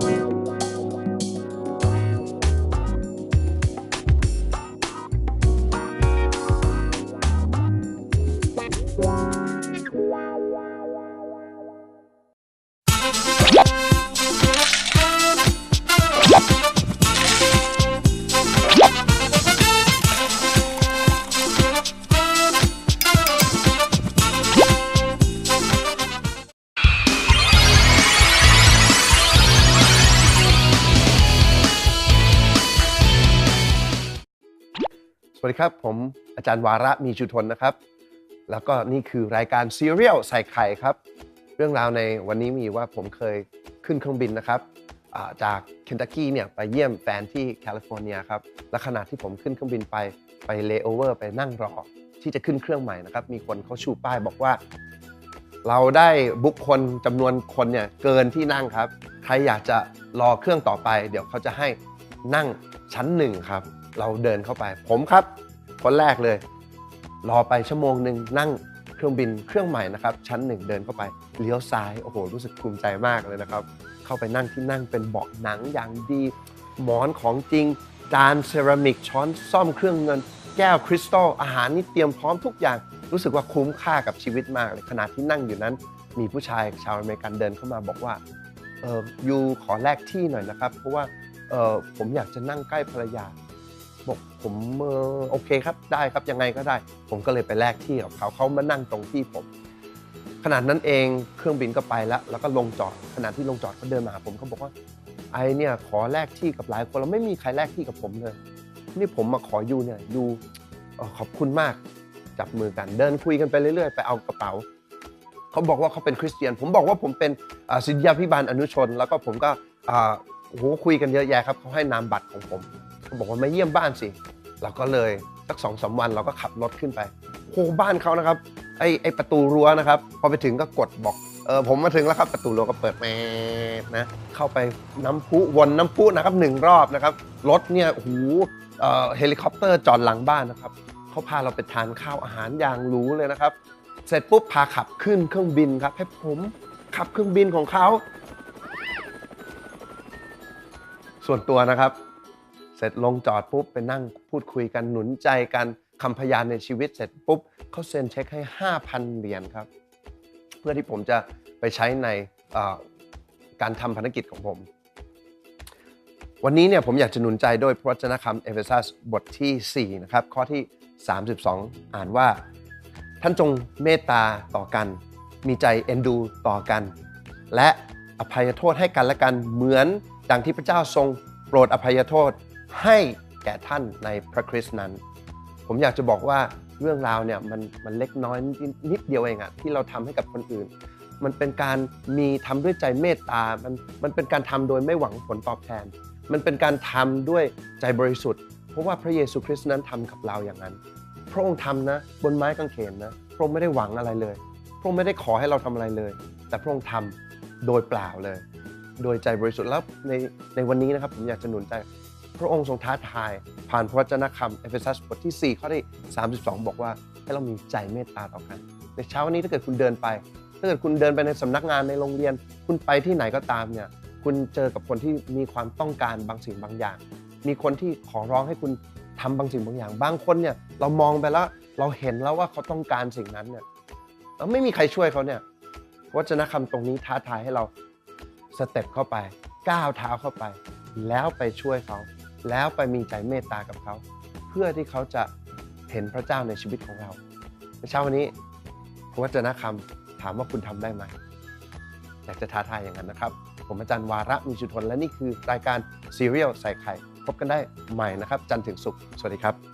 ส วัสดีครับ ผมอาจารย์วาระมีชุทนนะครับ แล้วก็นี่คือรายการ Serial ใส่ไข่ครับ เรื่องราวในวันนี้มีว่าผมเคยขึ้นเครื่องบินนะครับาจากเคนตักกี้เนี่ยไปเยี่ยมแฟนที่แคลิฟอร์เนียครับและขณะที่ผมขึ้นเครื่องบินไปไปเลโอเวอร์ไปนั่งรอ ที่จะขึ้นเครื่องใหม่นะครับ มีคนเขาชูป้ายบอกว่า เราได้บุคคนจำนวนคนเนี่ยเกินที่นั่งครับ ใครอยากจะรอเครื่องต่อไป เดี๋ยวเขาจะให้นั่งชั้นหนึ่งครับ เราเดินเข้าไป ผมครับคนแรกเลย รอไปชั่วโมงหนึ่งนั่งเครื่องบินเครื่องใหม่นะครับ ชั้นหนึ่งเดินเข้าไปเลี้ยวซ้ายโอ้โหรู้สึกภูมิใจมากเลยนะครับ เข้าไปนั่งที่นั่งเป็นเบาะหนังอย่างดี หมอนของจริง จานเซรามิกช้อนซ่อมเครื่องเงิน แก้วคริสตัลอาหารนี่เตรียมพร้อมทุกอย่างรู้สึกว่าคุ้มค่ากับชีวิตมากเลยขณะที่นั่งอยู่นั้น มีผู้ชายชาวอเมริกันเดินเข้ามาบอกว่าเออยูขอแลกที่หน่อยนะครับ เพราะว่าเออผมอยากจะนั่งใกล้ภรรยา บอกผมเออโอเคครับได้ครับยังไงก็ได้ ผมก็เลยไปแลกที่กับเขาเขามานั่งตรงที่ผม ขนาดนั้นเองเครื่องบินก็ไปแล้ว แล้วก็ลงจอดขณะที่ลงจอดเขาเดินมาหาผมเขาบอกว่าไอเนี่ยขอแลกที่กับหลายคนแล้วไม่มีใครแลกที่กับผมเลย นี่ผมมาขออยู่เนี่ยอยู่ขอบคุณมากจับมือกันเดินคุยกันไปเรื่อยๆ ไปเอากระเป๋าเขาบอกว่าเขาเป็นคริสเตียน ผมบอกว่าผมเป็นศิษยาพิบาลอนุชน แล้วก็ผมก็โอ้โหคุยกันเยอะแยะครับเขาให้นามบัตรของผม บอกว่ามาเยี่ยมบ้านสิเราก็เลยสักสองสามวันเราก็ขับรถขึ้นไปโหบ้านเขานะครับไอไอประตูรั้วนะครับ พอไปถึงก็กดบอกเออผมมาถึงแล้วครับประตูรั้วก็เปิดแมสนะเข้าไปน้ำพุวนน้ำพุนะครับหนึ่งรอบนะครับรถเนี่ยหเออเฮลิคอปเตอร์จอดหลังบ้านนะครับเขาพาเราไปทานข้าวอาหารอย่างหรูเลยนะครับ เสร็จปุ๊บพาขับขึ้นเครื่องบินครับให้ผมขับเครื่องบินของเขาส่วนตัวนะครับ สร็จลงจอดปุ๊บไปนั่งพูดคุยกันหนุนใจกันคำพยานในชีวิตเสร็จปุ๊บเขาเซ็นเช็คให้ 5,000 เหรียญครับ เพื่อที่ผมจะไปใช้ในการทำภารกิจของผม วันนี้เนี่ยผมอยากจะหนุนใจด้วยพระวจนะคำเอเฟซัสบทที่ 4 นะครับ ข้อที่ 32 อ่านว่า ท่านจงเมตตาต่อกัน มีใจเอ็นดูต่อกัน และอภัยโทษให้กันและกันเหมือนดังที่พระเจ้าทรงโปรดอภัยโทษ ให้แก่ท่านในพระคริสต์นั้น ผมอยากจะบอกว่าเรื่องราวเนี่ยมันมันเล็กน้อยนิดนิดเดียวเองอะที่เราทำให้กับคนอื่น มันเป็นการมีทำด้วยใจเมตตา มันมันเป็นการทำโดยไม่หวังผลตอบแทน มันเป็นการทำด้วยใจบริสุทธิ์ เพราะว่าพระเยซูคริสต์นั้นทำกับเราอย่างนั้น พระองค์ทำนะบนไม้กางเขนนะพระองค์ไม่ได้หวังอะไรเลย พระองค์ไม่ได้ขอให้เราทำอะไรเลย แต่พระองค์ทำโดยเปล่าเลย โดยใจบริสุทธิ์แล้วในในวันนี้นะครับผมอยากจะหนุนใจ ระองค์ทรงท้าทาย ผ่านพระวจนะคำเอเฟซัสบทที่ 4 ข้อที่ 32 บอกว่าให้เรามีใจเมตตาต่อกัน ในเช้าวันนี้ถ้าเกิดคุณเดินไป ถ้าเกิดคุณเดินไปในสำนักงานในโรงเรียน คุณไปที่ไหนก็ตามเนี่ยคุณเจอกับคนที่มีความต้องการบางสิ่งบางอย่าง มีคนที่ขอร้องให้คุณทำบางสิ่งบางอย่าง บางคนเนี่ยเรามองไปแล้วเราเห็นแล้วว่าเขาต้องการสิ่งนั้นเนี่ยแล้วไม่มีใครช่วยเขาเนี่ยพระวจนะคำตรงนี้ท้าทายให้เราสเต็ปเข้าไปก้าวเท้าเข้าไป แล้วไปช่วยเขา แล้วไปมีใจเมตตากับเขา เพื่อที่เขาจะเห็นพระเจ้าในชีวิตของเราในเช้าวันนี้พระวจนะคำถามว่าคุณทำได้ไหมอยากจะท้าทายอย่างนั้นนะครับ ผมอาจารย์วาระมีชุทนและนี่คือรายการซีเรียลใส่ไข่ พบกันได้ใหม่นะครับ จันทร์ถึงศุกร์สวัสดีครับ